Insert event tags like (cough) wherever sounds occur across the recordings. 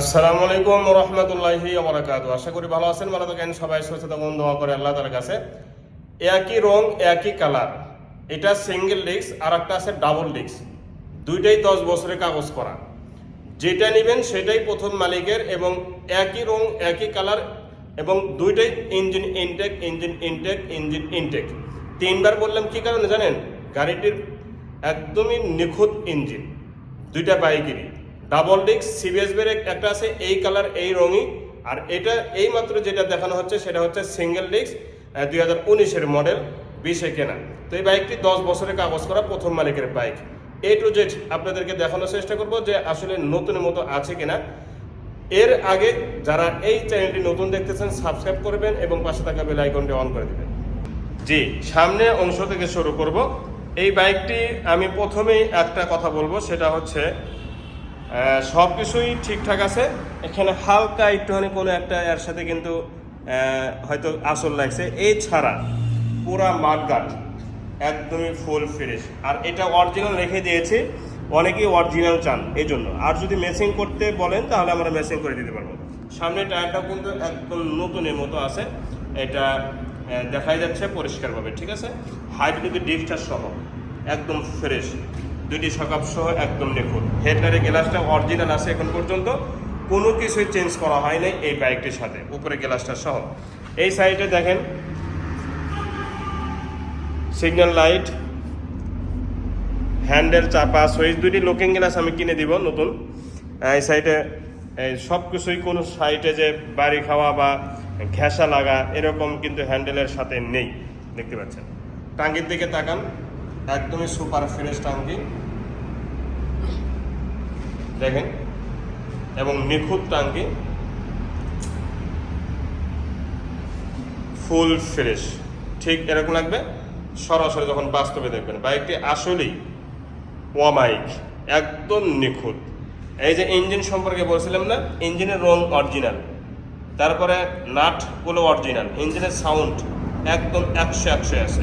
আসসালামু আলাইকুম রহমতুল্লাহি ওবরাকাতু আশা করি ভালো আছেন, ভালো থাকেন, সবাই সুস্থ থাকুন, দোয়া করে আল্লাহ তার কাছে। একই রং, একই কালার। এটা সিঙ্গেল ডিস্ক আর একটা আছে ডাবল ডিস্ক দুইটাই দশ বছরের কাগজ করা। যেটা নেবেন সেটাই প্রথম মালিকের এবং একই রং, একই কালার এবং দুইটাই engine intact engine intact engine intact তিনবার বললাম কি কারণে জানেন? গাড়িটির একদমই নিখুঁত ইঞ্জিন দুইটা বাইকেরই ডাবল ডিস্ক সিবিএস ব্রেক, একটা আছে এই কালার, এই রঙই। আর এটা এই মাত্র যেটা দেখানো হচ্ছে, সেটা হচ্ছে সিঙ্গেল ডিস্ক দুই হাজার উনিশের মডেল, বিশে কেনা। তো এই বাইকটি দশ বছরের কাগজ করা প্রথম মালিকের বাইক। এ টু জেড আপনাদেরকে দেখানোর চেষ্টা করব যে আসলে নতুনের মতো আছে কিনা। এর আগে যারা এই চ্যানেলটি নতুন দেখতেছেন, সাবস্ক্রাইব করবেন এবং পাশে থাকা বেল আইকনটি অন করে দেবেন। জি, সামনে অংশ থেকে শুরু করব। এই বাইকটি আমি প্রথমেই একটা কথা বলব, সেটা হচ্ছে সব কিছুই ঠিকঠাক আছে। এখানে হালকা একটুখানি কোনো একটা এর সাথে কিন্তু হয়তো আসল লাগছে। এই ছাড়া পুরা মাঠঘাট একদমই ফুল ফ্রেশ আর এটা অরিজিনাল রেখে দিয়েছি। অনেকেই অরিজিনাল চান এই জন্য আর যদি মেসিং করতে বলেন, তাহলে আমরা মেসিং করে দিতে পারব। সামনে টায়ারটাও কিন্তু একদম নতুনের মতো আছে। এটা দেখাই যাচ্ছে পরিষ্কারভাবে, ঠিক আছে? হাইড্রোলিক ডিপটা সহ, একদম ফ্রেশ দুইটি সকাপ সহ একদম নিখুঁত হেডলারের গ্লাসটা অরিজিনাল আছে এখন পর্যন্ত। কোনো কিছুই চেঞ্জ করা হয় নাই এই বাইকটির সাথে। উপরে গ্লাসটা সহ। এই সাইডে দেখেন সিগন্যাল লাইট হ্যান্ডেল চাপা সুইচ দুটি লুকিং গ্লাস আমি কিনে দিব নতুন। এই সাইডে সব কিছুই কোনো সাইডে যে বাড়ি খাওয়া বা ঘেঁষা লাগা, এরকম কিন্তু হ্যান্ডেলের সাথে নেই। দেখতে পাচ্ছেন? টাঙ্গির দিকে তাকান। একদমই সুপার ফ্রেশ টাঙ্গি দেখেন, এবং নিখুঁত টাঙ্গি ফুল ফ্রেশ। ঠিক এরকম লাগবে, সরাসরি যখন বাস্তবে দেখবেন। বাইকটি আসলেই ওয়ামাইক, একদম নিখুঁত। এই যে ইঞ্জিন সম্পর্কে বলছিলাম না, ইঞ্জিনের রং অরিজিনাল। তারপরে নাটগুলো অরিজিনাল, ইঞ্জিনের সাউন্ড একদম একশো একশো আছে।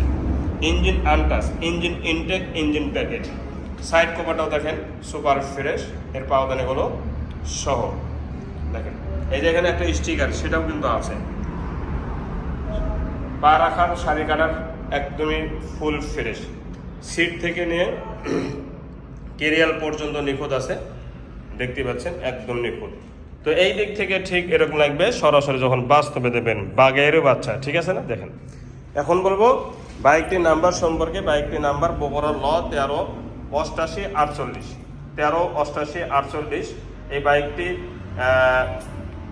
Engine untouched engine intact, engine packet. Side কভারটাও দেখেন, সুপার ফ্রেশ, এর পাওদানিগুলো সহ। দেখেন, এই যে এখানে একটা স্টিকার, সেটাও কিন্তু আছে। পা রাখার, শাড়ি কাটার, একদমই ফুল ফ্রেশ। সিট থেকে নিয়ে (clears throat) কেরিয়াল পর্যন্ত নিখুঁত আছে। দেখতে পাচ্ছেন, একদম নিখুঁত। তো এই দিক থেকে ঠিক এরকম লাগবে, সরাসরি যখন বাস্তবে দেবেন বাগেরও বাচ্চা, ঠিক আছে না? দেখেন। এখন বলব বাইকটির নাম্বার সম্পর্কে বাইকটির নাম্বার বগুড়া ল তেরো অষ্টাশি আটচল্লিশ। তেরো অষ্টাশি আটচল্লিশ। এই বাইকটি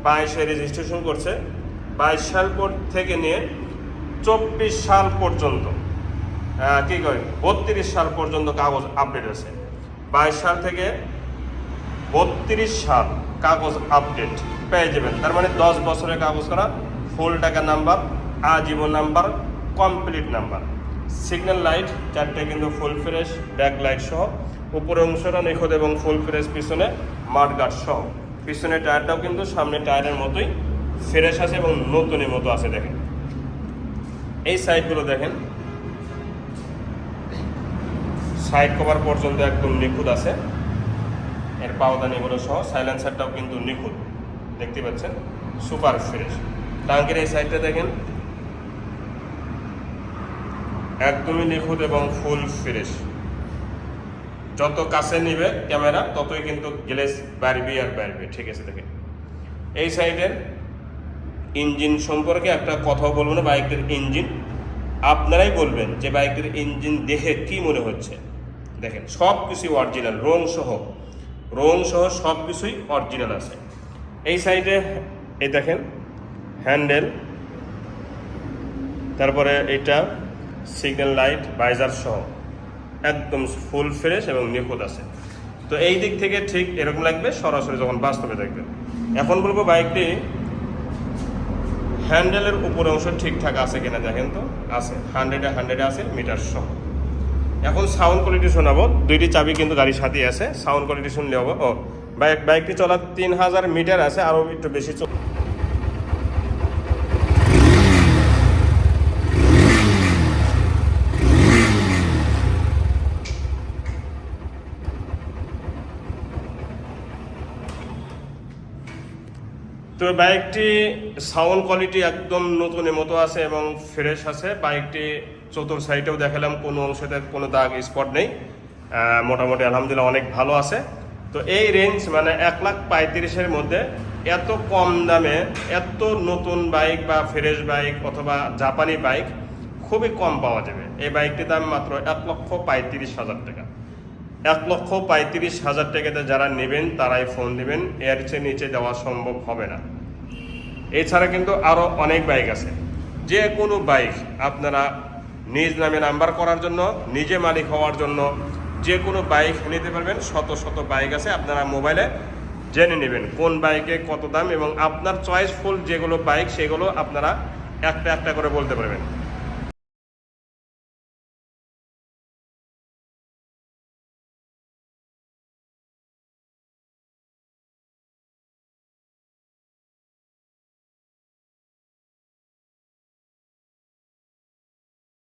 বাইশে রেজিস্ট্রেশন করছে। বাইশ সাল থেকে নিয়ে চব্বিশ সাল পর্যন্ত কি কয়? বত্রিশ সাল পর্যন্ত কাগজ আপডেট আছে। বাইশ সাল থেকে বত্রিশ সাল কাগজ আপডেট পেয়ে যাবেন। তার মানে দশ বছরের কাগজ করা ফুল টাকা নাম্বার আজীবন number complete number signal light চারটে কিন্তু ফুল ফ্রেশ ব্যাক লাইট সহ। উপরে অংশটা নিখুঁত এবং ফুল ফ্রেশ পিছনে মাঠগার্ড সহ। পিছনের টায়ারটাও কিন্তু সামনে টায়ারের মতোই ফ্রেশ আছে এবং নতুনের মতো আছে, দেখেন। এই সাইডগুলো দেখেন। সাইড কভার পর্যন্ত একদম নিখুঁত আছে। এর পাওদানিগুলো সহ সাইলেন্সারটাও কিন্তু নিখুঁত। দেখতে পাচ্ছেন? সুপার ফ্রেশ টাঙ্কের এই সাইডটা দেখেন। একদমই নিখুঁত এবং ফুল ফ্রেশ যত কাছে নিবে ক্যামেরা, ততই কিন্তু গ্লেস বাড়বে আর বাড়বে। ঠিক আছে, দেখেন। এই সাইডের ইঞ্জিন সম্পর্কে একটা কথা বলব না বাইকের ইঞ্জিন আপনারাই বলবেন যে বাইকের ইঞ্জিন দেখে কি মনে হচ্ছে? দেখেন সব কিছুই অরিজিনাল রং সহ। রং সহ সব কিছুই অরিজিনাল আছে। এই সাইডে এই দেখেন হ্যান্ডেল তারপরে এটা সিগন্যাল লাইট বাইজার সহ। একদম ফুল ফ্রেশ এবং নিখুঁত আছে। তো এই দিক থেকে ঠিক এরকম লাগবে, সরাসরি যখন বাস্তবে দেখবেন। এখন বলব বাইকটি হ্যান্ডেলের উপর অংশ ঠিকঠাক আছে কিনা দেখেন তো। আছে হান্ড্রেডে হান্ড্রেডে আছে মিটার সহ। এখন সাউন্ড কোয়ালিটি শোনাবো। দুইটি চাবি কিন্তু গাড়ির সাথেই আছে সাউন্ড কোয়ালিটি শুনলে হবে। ও, বাইক বাইকটি চলার তিন হাজার মিটার আছে আরও একটু বেশি তো বাইকটি সাউন্ড কোয়ালিটি একদম নতুনের মতো আছে এবং ফ্রেশ আছে। বাইকটি চতুর সাইডেও দেখালাম, কোনো অংশতে কোনো দাগ, স্পট নেই। মোটামুটি আলহামদুলিল্লাহ অনেক ভালো আছে। তো এই রেঞ্জ মানে এক লাখ পঁয়ত্রিশের মধ্যে এত কম দামে এত নতুন বাইক বা ফ্রেশ বাইক অথবা জাপানি বাইক খুবই কম পাওয়া যাবে। এই বাইকটির দাম মাত্র এক লক্ষ পঁয়ত্রিশ হাজার টাকা। এক লক্ষ পঁয়ত্রিশ হাজার টাকাতে যারা নেবেন, তারাই ফোন দিবেন। এর চেয়ে নিচে দেওয়া সম্ভব হবে না। এছাড়া কিন্তু আরও অনেক বাইক আছে। যে কোনো বাইক আপনারা নিজ নামে নাম্বার করার জন্য, নিজে মালিক হওয়ার জন্য যে কোনো বাইক নিতে পারবেন। শত শত বাইক আছে আপনারা মোবাইলে জেনে নেবেন কোন বাইকে কত দাম এবং আপনার চয়েসফুল যেগুলো বাইক সেগুলো আপনারা একটা একটা করে বলতে পারবেন।